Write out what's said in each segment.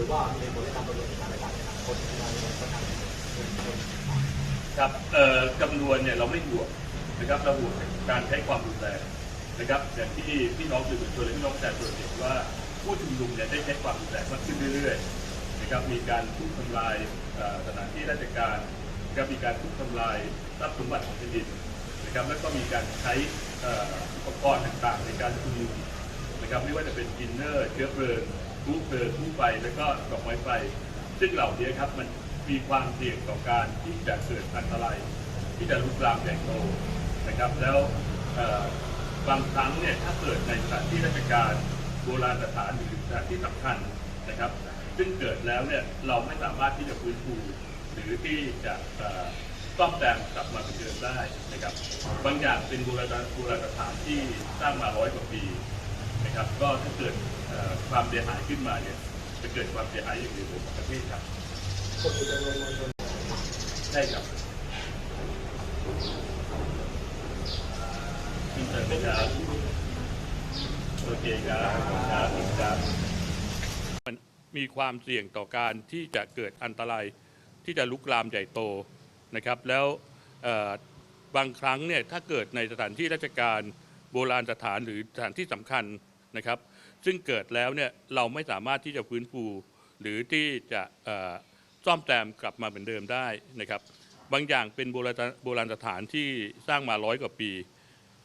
รือว่ามีผลในการประเมินสถานการณ์ในอนาคตที่เราจะทำครับเอ่อจำนวนเนี่ยเราไม่ห่วงนะครับเราห่วงการใช้ความรุนแรงนะครับอย่างที่พี่น้องสื่อมวลชนและพี่น้องประชาชนเห็นว่าผู้ชุมนุมเนี่ยได้ใช้ความรุนแรงมากขึ้นเรื่อยๆนะครับมีการทุบทำลายสถานที่ราชการนะครับมีการทุบทำลายทรัพย์สมบัติของแผ่นดินนะครับแล้วก็มีการใช้เอ่ออุปกรณ์ต่างๆ ในการชุมนุมนะครับไม่ว่าจะเป็นกินเนอร์เชื้อเพลิง ผู้เพลิงผู้ไฟแล้วก็ดอกไม้ไฟ ซึ่งเหล่านี้ครับมันมีความเสี่ยงต่อการที่จะเกิดอันตรายที่จะลุกลามใหญ่โตนะครับ แล้วบางครั้งเนี่ยถ้าเกิดในสถานที่ราชการโบราณสถานหรือสถานที่สำคัญนะครับ ซึ่งเกิดแล้วเนี่ยเราไม่สามารถที่จะฟื้นฟูหรือที่จะเอ่อซ่อมแซมกลับมาเป็นเดิมได้นะครับ บางอย่างเป็นโบราณโบราณสถานที่สร้างมาร้อยกว่าปีนะครับ ก็ถ้าเกิด ความเสียหายขึ้นมาเนี่ยจะเกิดความเสียหายอย่างเดียวของประเทศครับคนจำนวนมวลชนใช่ครับอินเตอร์ไหมครับโอเคครับครับครับมันมีความเสี่ยงต่อการที่จะเกิดอันตรายที่จะลุกลามใหญ่โตนะครับ แล้วบางครั้งเนี่ยถ้าเกิดในสถานที่ราชการโบราณสถานหรือสถานที่สำคัญนะครับ ซึ่งเกิดแล้วเนี่ยเราไม่สามารถที่จะฟื้นฟู หรือที่จะเอ่อซ่อมแซมกลับมาเหมือนเดิมได้นะครับ บางอย่างเป็นโบราณโบราณสถานที่สร้างมาร้อยกว่าปี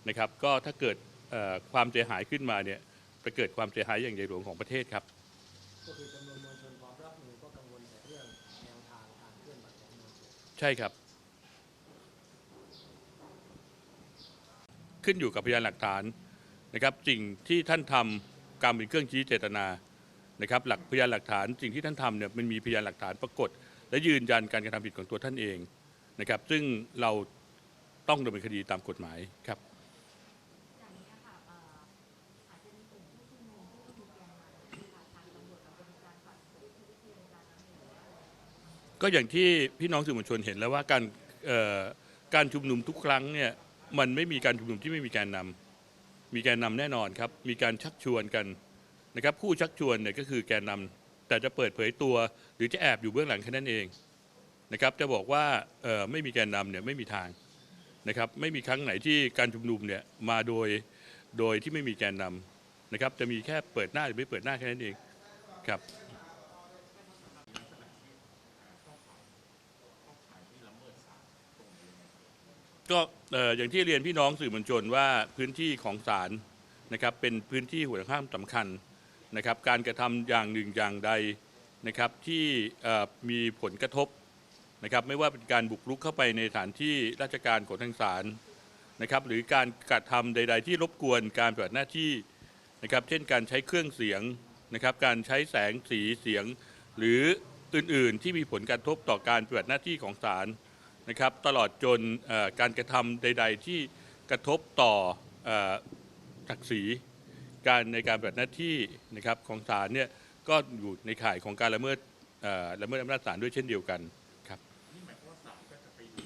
นะครับ ก็ถ้าเกิดเอ่อความเสียหายขึ้นมาเนี่ยจะเกิดความเสียหายอย่างใหญ่หลวงของประเทศครับก็คือจำนวนมวลชนพร้อมรับมือก็กังวลแต่เรื่องแนวทางการเคลื่อนไหวของมวลชนใช่ครับ ขึ้นอยู่กับพยานหลักฐานนะครับสิ่งที่ท่านทำ การเป็นเครื่องชี้เจตนานะครับหลักพยานหลักฐานสิ่งที่ท่านทำเนี่ยมันมีพยานหลักฐานปรากฏ และยืนยันการกระทำผิดของตัวท่านเองนะครับ ซึ่งเราต้องดำเนินคดีตามกฎหมายครับก็อย่างที่พี่น้องสื่อมวลชนเห็นแล้วว่าการการชุมนุมทุกครั้งเนี่ยมันไม่มีการชุมนุมที่ไม่มีแกนนำ มีแกนนำแน่นอนครับ มีการชักชวนกันนะครับผู้ชักชวนเนี่ยก็คือแกนนำแต่จะเปิดเผยตัว หรือจะแอบอยู่เบื้องหลังแค่นั้นเองนะครับจะบอกว่าไม่มีแกนนำเนี่ยไม่มีทางนะครับไม่มีครั้งไหนที่การชุมนุมเนี่ยมาโดยโดยที่ไม่มีแกนนำนะครับจะมีแค่เปิดหน้าหรือไม่เปิดหน้าแค่นั้นเองครับ ก็ออย่างที่เรียนพี่น้องสื่อมวลชนว่าพื้นที่ของศาลนะครับเป็นพื้นที่หัวข้ามสำคัญนะครับการกระทำอย่างหนึ่งอย่างใดนะครับที่มีผลกระทบนะครับไม่ว่าเป็นการบุกรุกเข้าไปในสถานที่ราชการของทางศาลนะครับหรือการกระทำใด ๆ ที่รบกวนการปฏิบัติหน้าที่นะครับเช่นการใช้เครื่องเสียงนะครับการใช้แสงสีเสียง หรืออื่นๆ ที่มีผลกระทบต่อการปฏิบัติหน้าที่ของศาล นะครับตลอดจนเอ่อการกระทำใด ๆ ที่กระทบต่อเอ่อศักดิ์ศรีการในการปฏิบัติหน้าที่นะครับของศาลเนี่ยก็อยู่ในข่ายของการละเมิดเอ่อละเมิดอำนาจศาลด้วยเช่นเดียวกันครับนี่หมายความว่าศาลก็จะไปดู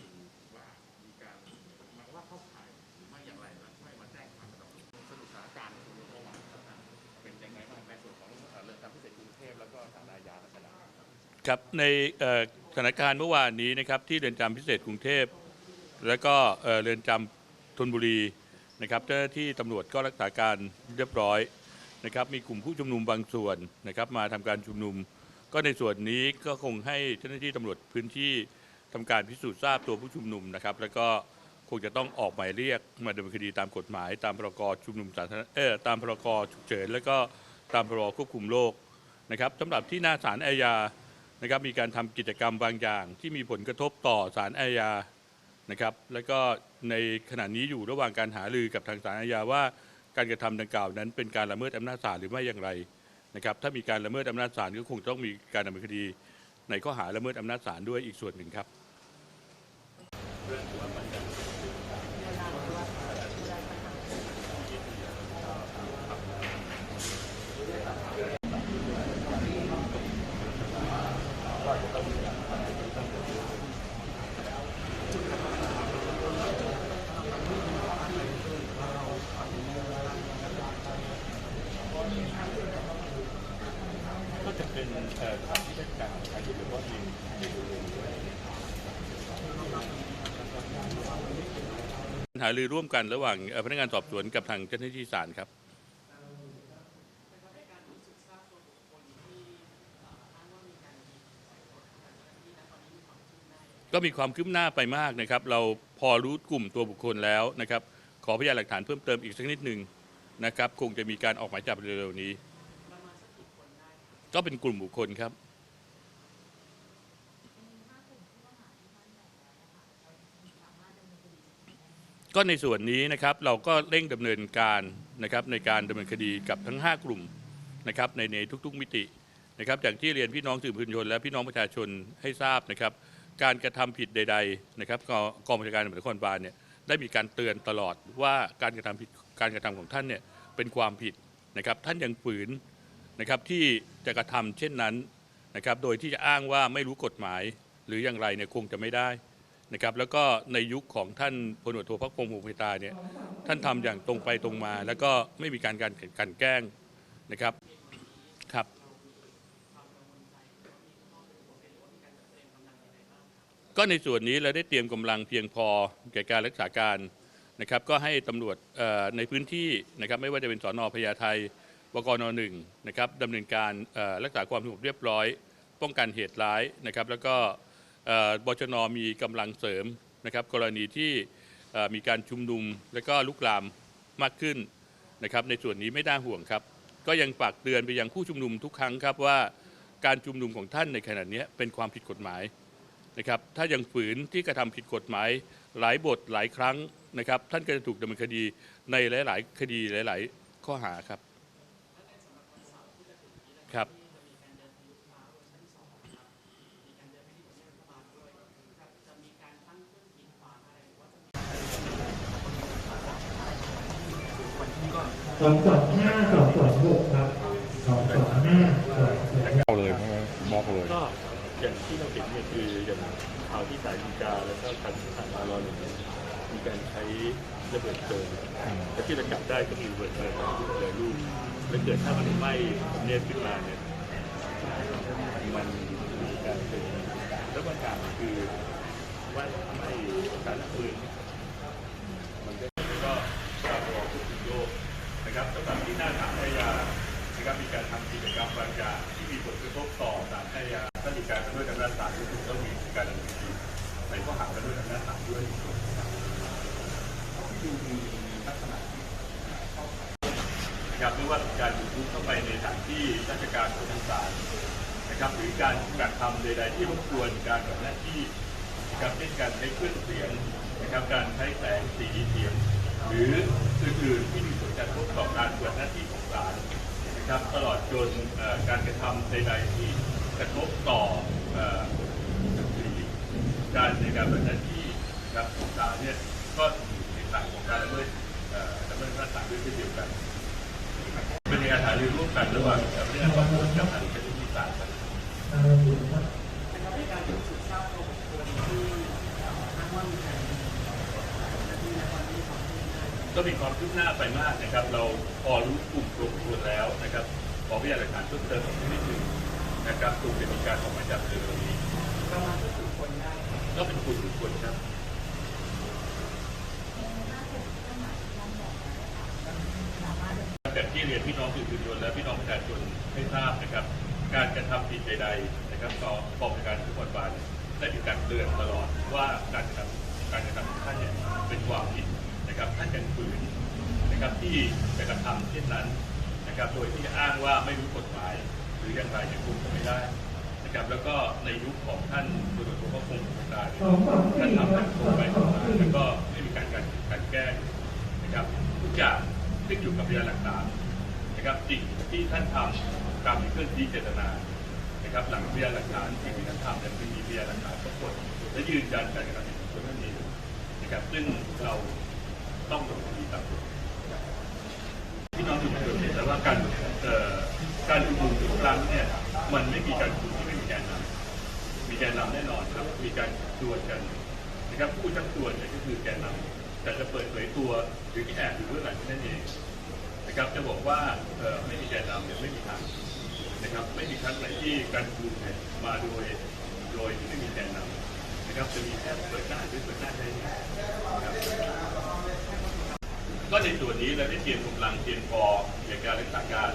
ว่ามีการหมายความว่าเข้าข่ายหรือไม่อย่างไรแล้วไม่มาแจ้งความกับเราสรุปสถานการณ์ในเมื่อวานครับเป็นยังไงบ้างในส่วนของเอ่อเรือนจำพิเศษกรุงเทพแล้วก็ศาลอาญารัชดาครับครับในเอ่อ สถานการณ์เมื่อวานนี้นะครับที่เรือนจำพิเศษกรุงเทพ แล้วก็เรือนจำธนบุรีนะครับเจ้าหน้าที่ตำรวจก็รักษาการเรียบร้อยนะครับมีกลุ่มผู้ชุมนุมบางส่วนนะครับมาทำการชุมนุม ก็ในส่วนนี้ก็คงให้เจ้าหน้าที่ตำรวจพื้นที่ทำการพิสูจน์ทราบตัวผู้ชุมนุมนะครับ แล้วก็คงจะต้องออกหมายเรียกมาดำเนินคดีตามกฎหมาย ตามพรกชุมนุมสาธารณเออตามพรกฉุกเฉิน แล้วก็ตามพรกควบคุมโรคนะครับสำหรับที่หน้าศาลอาญา นะครับมีการทำกิจกรรมบางอย่าง ที่มีผลกระทบต่อศาลอาญานะครับ แล้วก็ในขณะนี้อยู่ระหว่างการหารือกับทางศาลอาญาว่าการกระทำดังกล่าวนั้น เป็นการละเมิดอำนาจศาลหรือไม่อย่างไรนะครับ ถ้ามีการละเมิดอำนาจศาลก็คงต้องมีการดำเนินคดี ในข้อหาละเมิดอำนาจศาลด้วยอีกส่วนหนึ่งครับ ก็จะเป็น เป็นเอ่อคำที่เป็นการใช้หรือว่ามีมีบริเวณด้วย หารือร่วมกันระหว่างพนักงานสอบสวนกับทางเจ้าหน้าที่ศาลครับก็มีความคืบหน้าไปมากนะครับ เราพอรู้กลุ่มตัวบุคคลแล้วนะครับ ขอพยานหลักฐานเพิ่มเติมอีกสักนิดหนึ่งนะครับ คงจะมีการออกหมายจับเร็วๆนี้ ก็เป็นกลุ่มบุคคลครับ ก็ในส่วนนี้นะครับเราก็เร่งดำเนินการนะครับในการดำเนินคดีกับทั้ง 5 กลุ่มนะครับในในทุกๆมิตินะครับอย่างที่เรียนพี่น้องสื่อมวลชน และพี่น้องประชาชนให้ทราบนะครับ การกระทำผิดใด ๆนะครับกกองบัญชาการตำรวจนครบาลเนี่ยได้มีการเตือนตลอดว่าการกระทำผิดการกระทำของท่านเนี่ยเป็นความผิดนะครับท่านยังฝืนนะครับที่จะกระทำเช่นนั้นนะครับโดยที่จะอ้างว่าไม่รู้กฎหมายหรืออย่างไรเนี่ยคงจะไม่ได้ นะครับแล้วก็ในยุคของท่านพลตรวจโทพักพงศ์ภูมิตาเนี่ยท่านทำอย่างตรงไปตรงมา แล้วก็ไม่มีการการกันแกล้งนะครับครับก็ในส่วนนี้เราได้เตรียมกำลังเพียงพอแก่การรักษาการนะครับก็ให้ตำรวจในพื้นที่นะครับไม่ว่าจะเป็นสอนอพญาไทบกนหนึ่งนะครับดำเนินการรักษาความสงบเรียบร้อย ป้องกันเหตุร้ายนะครับ แล้วก็ บชนมีกำลังเสริมนะครับ กรณีที่มีการชุมนุมและก็ลุกลามมากขึ้นนะครับ ในส่วนนี้ไม่น่าห่วงครับ ก็ยังฝากเตือนไปยังผู้ชุมนุมทุกครั้งครับว่าการชุมนุมของท่านในขณะนี้เป็นความผิดกฎหมายนะครับ ถ้ายังฝืนที่กระทำผิดกฎหมาย หลายบทหลายครั้งนะครับ ท่านก็จะถูกดำเนินคดีในหลาย ๆ คดีหลาย ๆ ข้อหาครับ สองสองห้าสองสองหกครับสองสองห้าสองสองเอาเลยใช่ไหมบล็อกเลยก็อย่างที่เราเห็นเนี่ยคืออย่างข่าวที่สายดีกาแล้วก็การสารมารอหนึ่งเนี่ยมีการใช้ระเบิดเพลิงและที่เราจับได้ก็มีระเบิดเพลิงลูกเลยลูกแล้วเกิดถ้ามันไหม้เนี่ยขึ้นมาเนี่ยมันมีการเป็นแล้วประการคือว่าไม่การปืนมันก็ก็การรอควบคุมโรคนะครับ สำหรับที่หน้าสารพยานะครับมีการทำกิจกรรมบางอย่างที่มีผลกระทบต่อสารพยาถ้ามีการกระด้วยอำนาจศาลก็คือต้องมีการดำเนินคดีในข้อหากระด้วยอำนาจศาลด้วยดูมีลักษณะที่นะครับไม่ว่าการบุกรุกเข้าไปในสถานที่ราชการของทางศาลนะครับหรือการกระทำใดๆที่รบกวนการปฏิบัติหน้าที่นะครับเช่นการใช้เครื่องเสียงนะครับการใช้แสงสีเสียง หรืออื่นๆที่มีผลกระทบต่อการปฏิบัติหน้าที่ของศาลนะครับตลอดจนการกระทำใดๆที่กระทบต่อการในการปฏิบัติหน้าที่นะครับของศาลเนี่ยก็อยู่ในข่ายของการละเมิดละเมิดมาตราด้วยเช่นเดียวกันเป็นการหารือร่วมกันระหว่างเจ้าหน้าที่สอบสวนกับทางเจ้าหน้าที่ศาลครับ เอ่ออยู่ครับ ก็มีความคืบหน้าไปมากนะครับ เราพอรู้กลุ่มตัวบุคคลแล้วนะครับขอพยานหลักฐานเพิ่มเติมอีกนิดหนึงนะครับคงจะมีการออกหมายจับเร็วๆนี้ประมาณก็ถึงคนได้ก็เป็นกลุ่มบุคคลครับแบบที่เรียนพี่น้องสื่อมวลชนและพี่น้องประชาชนให้ทราบนะครับ การกระทำผิดใดๆนะครับต่อกองบัญชาการทุกคนบาลได้มีการเตือนตลอดว่า ที่กระทำเช่นนั้นนะครับโดยที่อ้างว่าไม่รู้กฎหมายหรืออย่างไรเนี่ยคงไม่ได้นะครับแล้วก็ในยุคของท่านตุลโทก็คงคงได้ท่านทำแบบตรงไปตรงมาแล้วก็ไม่มีการการการแก้นะครับทุกอย่างขึ้นอยู่กับพยานหลักฐานนะครับสิ่งที่ท่านทำตามที่เคลื่อนที่เจตนานะครับหลังพยานหลักฐานสิ่งที่ท่านทำนั้นไม่มีพยานหลักฐานปรากฏและยืนยันการกระทำผิดของท่านเองนะครับซึ่งเราต้องดำเนินคดีตามกฎหมาย พี่น้องทุกคนเห็นแล้วว่าการการชุมนุมทุกครั้งเนี่ยมันไม่มีการชุมนุมที่ไม่มีแกนนำมีแกนนำแน่นอนครับ มีการชวนกันนะครับผู้ชักชวนเนี่ยก็คือแกนนำแต่จะเปิดเผยตัวหรือที่แอบอยู่เบื้องหลังนั่นเองนะครับจะบอกว่าไม่มีแกนนำเนี่ยไม่มีทางนะครับไม่มีครั้งไหนที่การชุมนุมเนี่ยมาโดยโดยไม่มีแกนนำนะครับจะมีแค่เปิดหน้าหรือเปิดหน้าแค่นี้นะครับ ก็ในส่วนนี้เราได้เตรียมกำลังเตรียมพอในการรักษาการ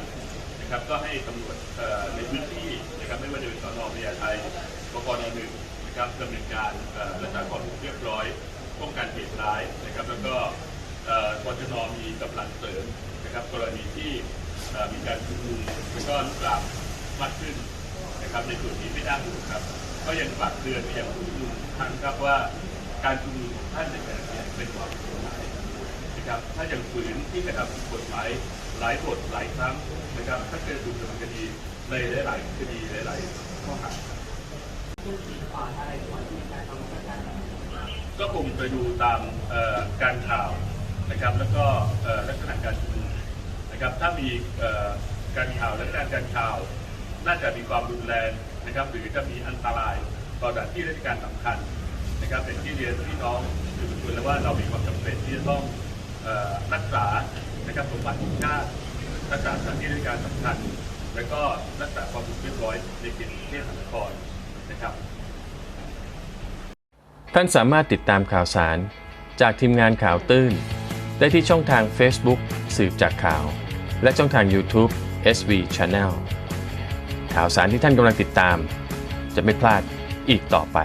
นะครับ ก็ให้ตำรวจในพื้นที่นะครับไม่ว่าจะเป็นสนพญาไทปกรหนึ่งนะครับดำเนินการรักษาความสงบเรียบร้อยป้องกันเหตุร้ายนะครับ แล้วก็เอ่อกรจนมีกำลังเสริมนะครับ กรณีที่มีการชุมนุมแล้วก็ลุกลามมากขึ้นนะครับ ในส่วนนี้ไม่น่าห่วงครับ ก็ยังฝากเตือนไปยังผู้ชุมนุมทุกครั้งครับว่าการชุมนุมของท่านในแต่ละเนี่ยเป็นความกฎหมาย นะครับถ้ายังฝืนที่จะทำกฎหมายหลายบทหลายครั้งนะครับถ้าเกิดถูกดำเนินคดีในหลายๆคดีหลายๆข้อหาก็คงไปดูตามการข่าวนะครับ แล้วก็ลักษณะการชุมนุมนะครับ ถ้ามีการข่าวและการการข่าว น่าจะมีความรุนแรงนะครับหรือจะมีอันตรายต่อสถานที่ราชการสำคัญนะครับเป็นที่เรียนพี่น้องสื่อมวลชนแล้วว่าเรามีความจำเป็นที่จะต้อง รักษานะครับสมบัติของชาติรักษาสถานที่ราชการสำคัญ แล้วก็รักษาความสงบเรียบร้อยในเขตกรุงเทพมหานครนะครับ ท่านสามารถติดตามข่าวสาร จากทีมงานข่าวตื้น ได้ที่ช่องทาง Facebook สืบจากข่าว และช่องทาง YouTube SV Channel ข่าวสารที่ท่านกำลังติดตาม จะไม่พลาดอีกต่อไป